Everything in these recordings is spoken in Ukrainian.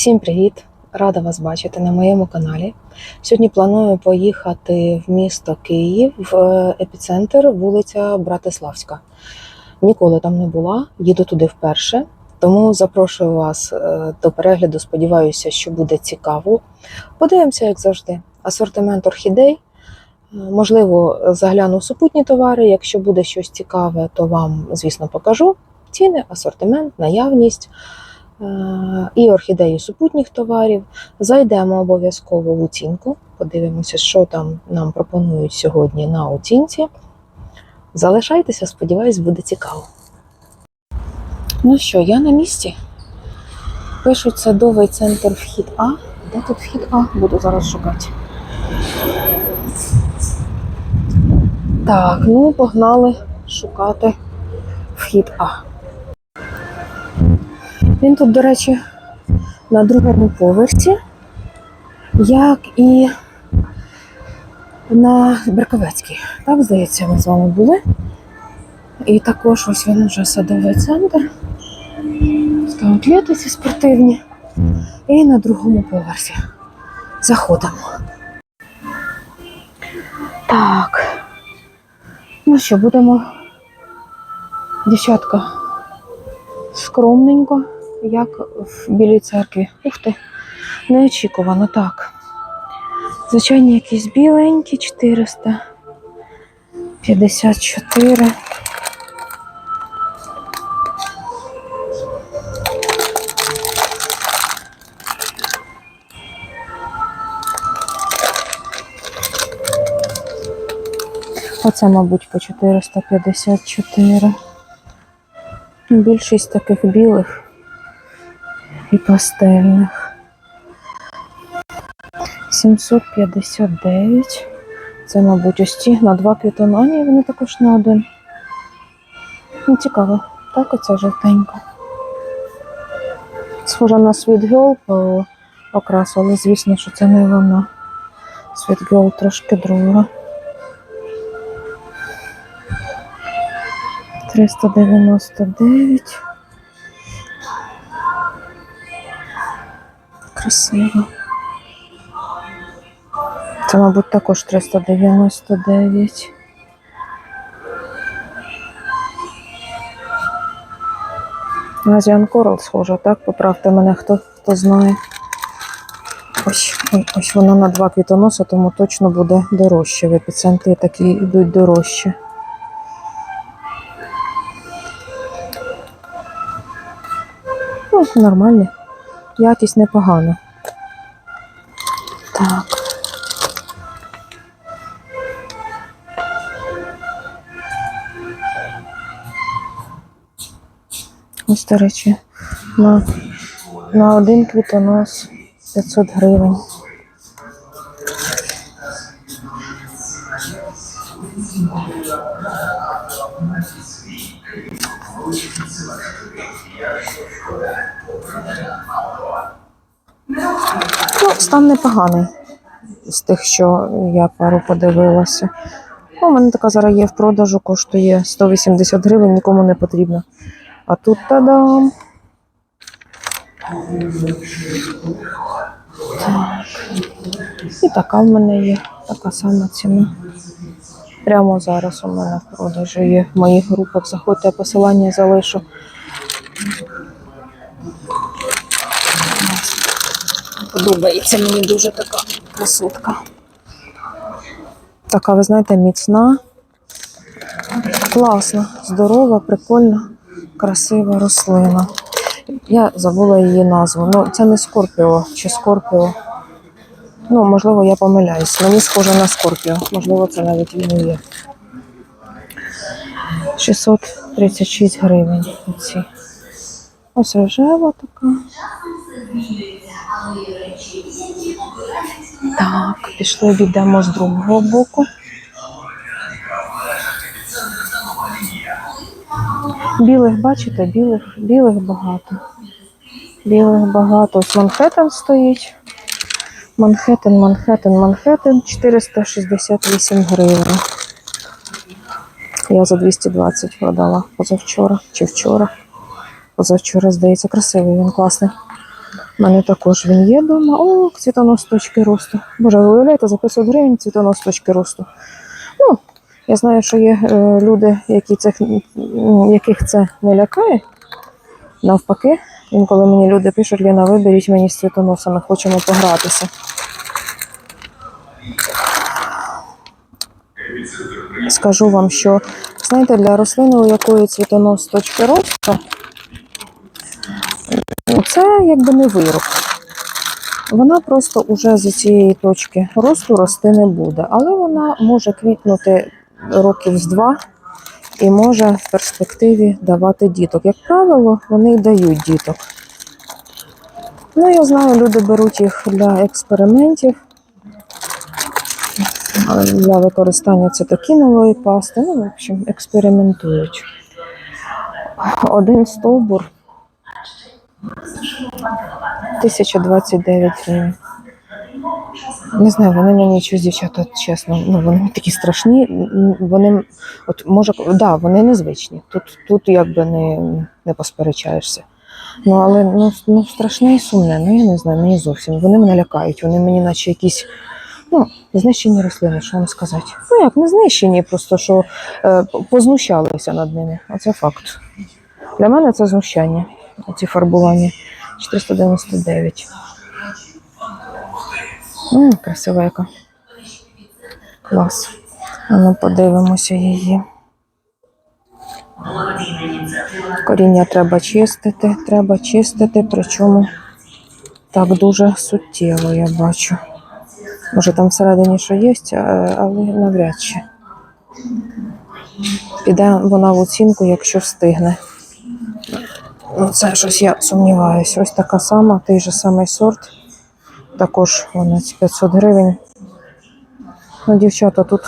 Всім привіт! Рада вас бачити на моєму каналі. Сьогодні планую поїхати в місто Київ в епіцентр, вулиця Братиславська. Ніколи там не була, їду туди вперше. Тому запрошую вас е, до перегляду. Сподіваюся, що буде цікаво. Подивимося, як завжди, асортимент орхідей. Е, Можливо, загляну в супутні товари. Якщо буде щось цікаве, то вам, звісно, покажу. Ціни, асортимент, наявність і орхідеї супутніх товарів. Зайдемо обов'язково в оцінку, подивимося, що там нам пропонують сьогодні на оцінці. Залишайтеся, сподіваюсь, буде цікаво. Ну що, я на місці. Пишуть садовий центр вхід А. Де тут вхід А? Буду зараз шукати. Так, ну погнали шукати вхід А. Він тут, до речі, на другому поверсі, як і на Берковецькій. Так, здається, ми з вами були. І також ось він вже садовий центр. Скаутлети ці спортивні. І на другому поверсі. Заходимо. Так. Ну що, будемо, дівчатка, скромненько, як в білій церкві. Ух ти, неочікувано так. Звичайні якісь біленькі 454. Оце, мабуть, по 454. Більшість таких білих і пастельних. 759. Це, мабуть, ось ті на два квітона. Ні, вони також на один. Ну, цікаво. Так, оце жовтенько. Схожа на Sweet Girl по окрасу, але звісно, що це не вона. Sweet Girl трошки друга. 399. Красиво. Це, мабуть, також 399. Азіан Корал схожа, так? Поправте мене, хто, хто знає. Ось, ой, ось вона на два квітоноса, тому точно буде дорожче. В епіцентрі такі йдуть дорожче. Ну, нормально. Якість непогана. Так. Ось, до речі, на, на один квітонос 500 гривень. Стан непоганий з тих, що я пару подивилася. Ну, У мене така зараз є в продажу, коштує 180 гривень, нікому не потрібно. А тут та-дам. Так. І така в мене є, така сама ціна. Прямо зараз у мене в продажу є в моїх групах. Заходьте, я посилання залишу. Подобається мені дуже така красотка. Така, ви знаєте, міцна, класна, здорова, прикольна, красива рослина. Я забула її назву. Ну, це не Скорпіо чи Скорпіо. Ну, можливо, я помиляюсь. Мені схоже на Скорпіо. Можливо, це навіть і є. 636 гривень. Оці. Ось рожева така. Так, пішли, відемо з другого боку. Білих, бачите, білих, білих багато. Білих багато. Ось Манхеттен стоїть. Манхеттен, Манхеттен, Манхеттен 468 гривень. Я за 220 продала позавчора чи вчора. Позавчора, здається, красивий, він класний. У мене також він є вдома. О, цвітонос точки росту. Боже, ви уявляєте, за 500 гривень цвітонос точки росту. Ну, я знаю, що є е, люди, які це, яких це не лякає. Навпаки, інколи мені люди пишуть, Ліна, виберіть мені з цвітоносами, хочемо погратися. Скажу вам, що знаєте, для рослини, у якої цвітонос точки росту, це якби не вирок. Вона просто уже з цієї точки росту рости не буде, але вона може квітнути років з два і може в перспективі давати діток. Як правило, вони й дають діток. Ну, я знаю, люди беруть їх для експериментів, для використання цитокінової пасти. Ну, в общем, експериментують. Один стовбур 1029 гривень. Не знаю, вони мені щось, дівчата, чесно, ну вони такі страшні. Вони, от може, да, вони незвичні. Тут, тут якби не, не посперечаєшся. Ну, але ну, ну, страшне і сумне, ну я не знаю, мені зовсім. Вони мене лякають, вони мені наче якісь ну, знищені рослини, що вам сказати. Ну як, не знищені, просто що е, познущалися над ними. Оце факт. Для мене це знущання, ці фарбування. 499. М, красива яка. Клас. Ну подивимося її. Коріння треба чистити, треба чистити, причому так дуже суттєво, я бачу. Може там всередині що є, але навряд чи. Піде вона в оцінку, якщо встигне. Це щось я сумніваюся. Ось така сама, той же самий сорт. Також вона 500 гривень. Ну, дівчата, тут,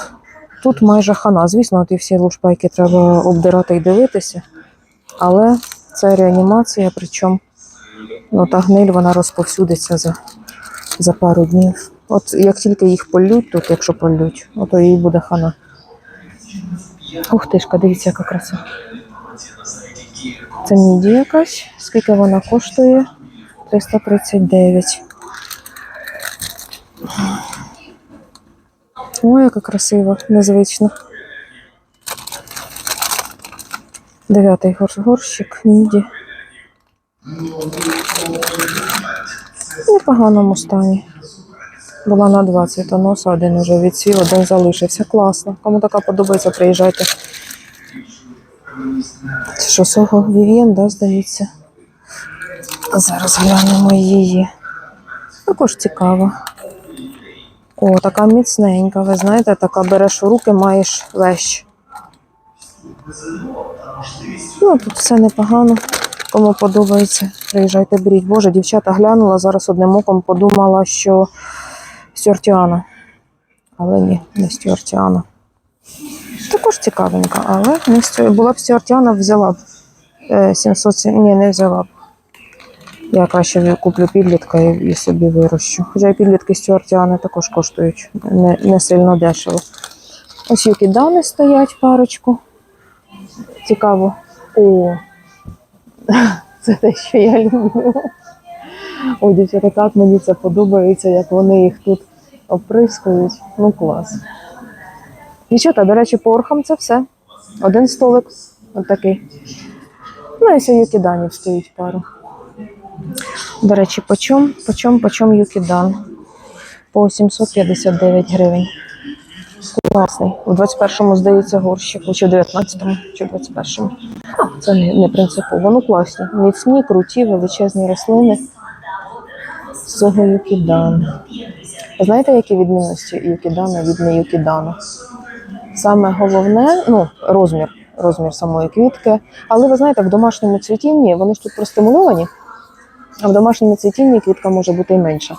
тут майже хана. Звісно, ті всі лушпайки треба обдирати і дивитися. Але це реанімація, причому ну, та гниль вона розповсюдиться за, за пару днів. От як тільки їх полють, тут, якщо полють, то їй буде хана. Ух тишка, дивіться, яка краса. Це міді якась. Скільки вона коштує? 339. Ой, яка красива, незвично. Дев'ятий гор- горщик, міді. В непоганому стані. Була на два цвітоноса, один уже відсвів, один залишився. Класно. Кому така подобається, приїжджайте. Що, Сого Вів'єн, да, здається? Зараз глянемо її. Також цікаво. О, така міцненька, ви знаєте, така береш у руки, маєш вещь. Ну, тут все непогано. Кому подобається, приїжджайте, беріть. Боже, дівчата глянула, зараз одним оком подумала, що Стюартіана. Але ні, не Стюартіана. Також цікавенька, але не була б Стюартіана, взяла б е, 700, ні, не взяла б. Я краще куплю підлітка і, собі вирощу. Хоча й підлітки Стюартіани також коштують не, не сильно дешево. Ось юкідани стоять парочку. Цікаво. О, це те, що я люблю. Ой, дівчата, так мені це подобається, як вони їх тут оприскують. Ну, клас. Дівчата, до речі, по орхам це все. Один столик, отакий. Ну, і ще юкіданів стоїть пару. До речі, по чому, по юкідан? По 759 гривень. Класний. У 21-му, здається, горщику, чи в 19-му, чи в 21-му. Це не, принципово. Ну класні. Міцні, круті, величезні рослини. З цього юкідан. Знаєте, які відмінності юкідана від не юкідану? Саме головне, ну, розмір, розмір самої квітки. Але ви знаєте, в домашньому цвітінні вони ж тут простимульовані, а в домашньому цвітінні квітка може бути і менша.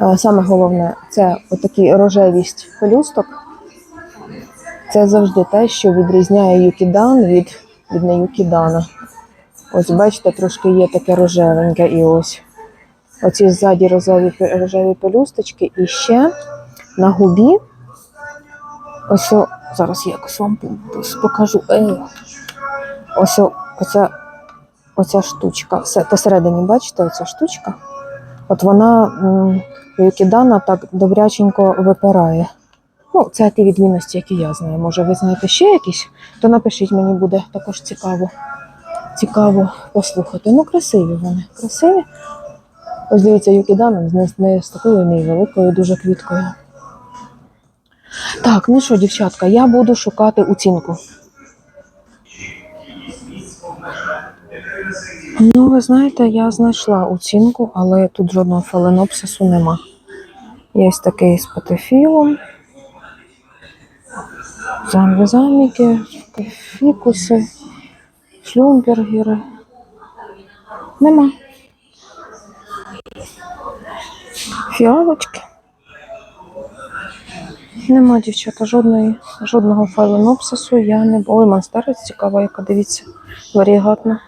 Е, Саме головне це отакі рожевість пелюсток. Це завжди те, що відрізняє юкідан від, від не юкідана. Ось бачите, трошки є таке рожевеньке і ось. Оці ззаді рожеві, рожеві пелюсточки. І ще на губі. Ось зараз я якось вам покажу. Е, ось оця, оця штучка. Все, посередині, бачите, оця штучка. От вона Юкідана так добряченько випирає. Ну, це ті відмінності, які я знаю. Може, ви знаєте ще якісь, то напишіть, мені буде також цікаво. Цікаво послухати. Ну, красиві вони. Красиві. Ось дивіться, Юкідана з не, з такою не великою дуже квіткою. Так, ну що, дівчатка, я буду шукати оцінку. Ну, ви знаєте, я знайшла оцінку, але тут жодного фаленопсису нема. Є такий з патефілом. Замбезаміки, фікуси, шлюмбергери. Нема. Фіалочки. Нема, дівчата, жодної, жодного фаленопсису я не Ой, монстерець цікава, яка дивіться, варігатна.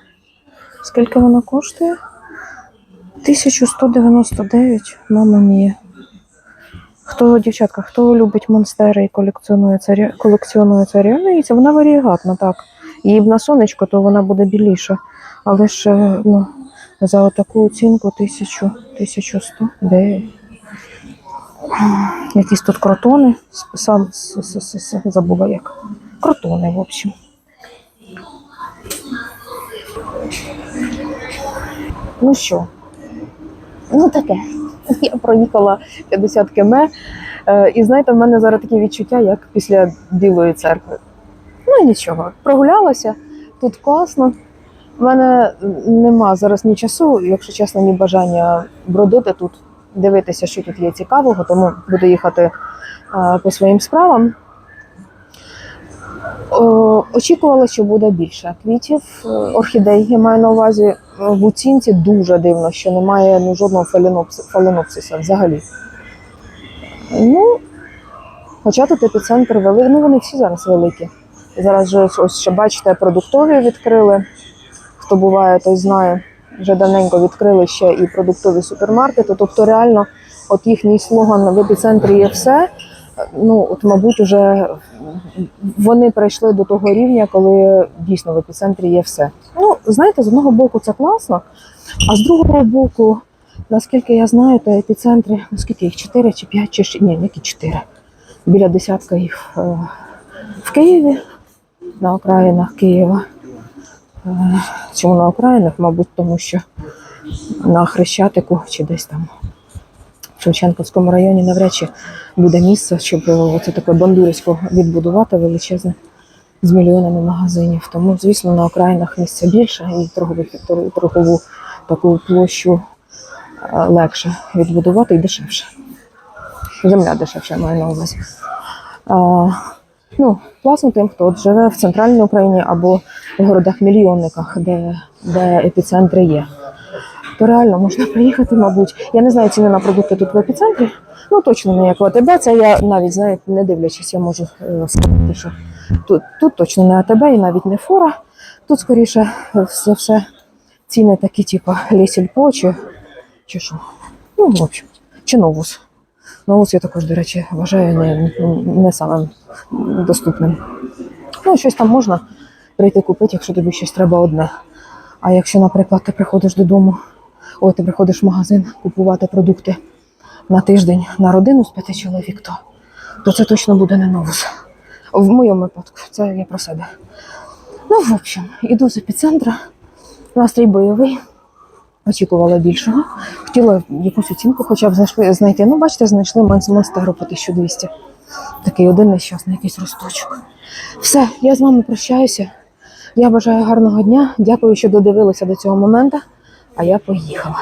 Скільки вона коштує? 1199, мама мія. Хто, дівчатка, хто любить монстери і колекціонує це, колекціонує це реально яйця, вона варігатна, так. Її б на сонечко, то вона буде біліша. Але ж е, ну, за отаку оцінку 1000, 1109. Якісь тут кротони. с- с- с- с- с- забула як. Кротони, в общем. Ну що? Ну таке. Я проїхала 50 км. Е, і знаєте, в мене зараз такі відчуття, як після Білої церкви. Ну нічого, прогулялася, тут класно. У мене нема зараз ні часу, якщо чесно, ні бажання бродити тут, дивитися, що тут є цікавого, тому буду їхати е, по своїм справам. Очікувала, що буде більше квітів, е, орхідей, я маю на увазі. Е, В оцінці дуже дивно, що немає ну, жодного фаленопси- фаленопсиса взагалі. Ну, хоча тут епіцентр великий, ну вони всі зараз великі. Зараз же ось ще бачите, продуктові відкрили. Хто буває, той знає. Вже давненько відкрили ще і продуктові супермаркети. Тобто, реально, от їхній слоган в епіцентрі є все. Ну, от, мабуть, уже вони прийшли до того рівня, коли дійсно в епіцентрі є все. Ну, знаєте, з одного боку це класно, а з другого боку, наскільки я знаю, то епіцентри, ну їх, 4 чи 5, чи ще ні, які 4. Біля десятка їх е, в Києві, на окраїнах Києва. Чому на окраїнах? Мабуть, тому що на Хрещатику чи десь там в Шевченківському районі навряд чи буде місце, щоб е, оце таке бандурисько відбудувати величезне з мільйонами магазинів. Тому, звісно, на окраїнах місця більше і торгових тор- торгову таку площу е, легше відбудувати і дешевше. Земля дешевше маю на увазі. Ну, класно тим, хто от живе в центральній Україні або в городах-мільйонниках, де, де епіцентри є. То реально можна приїхати, мабуть. Я не знаю ціни на продукти тут в епіцентрі. Ну точно не як АТБ. Це я навіть знаєте, не дивлячись, я можу е, сказати, що тут, тут точно не АТБ і навіть не фора. Тут скоріше е, все, все ціни такі, типу лісільпо чи, чи що. Ну, в общем, чи новус. Новус я також, до речі, вважаю не, не самим доступним. Ну, щось там можна прийти купити, якщо тобі щось треба одне. А якщо, наприклад, ти приходиш додому, ой, ти приходиш в магазин купувати продукти на тиждень на родину з п'яти чоловік, то, то це точно буде не новус. В моєму випадку, це я про себе. Ну, в общем, іду з епіцентра, настрій бойовий, очікувала більшого. Хотіла якусь оцінку хоча б знайти. Ну, бачите, знайшли Монс- монстеру по 1200. Такий один нещасний якийсь росточок. Все, я з вами прощаюся. Я бажаю гарного дня. Дякую, що додивилися до цього моменту. А я поїхала.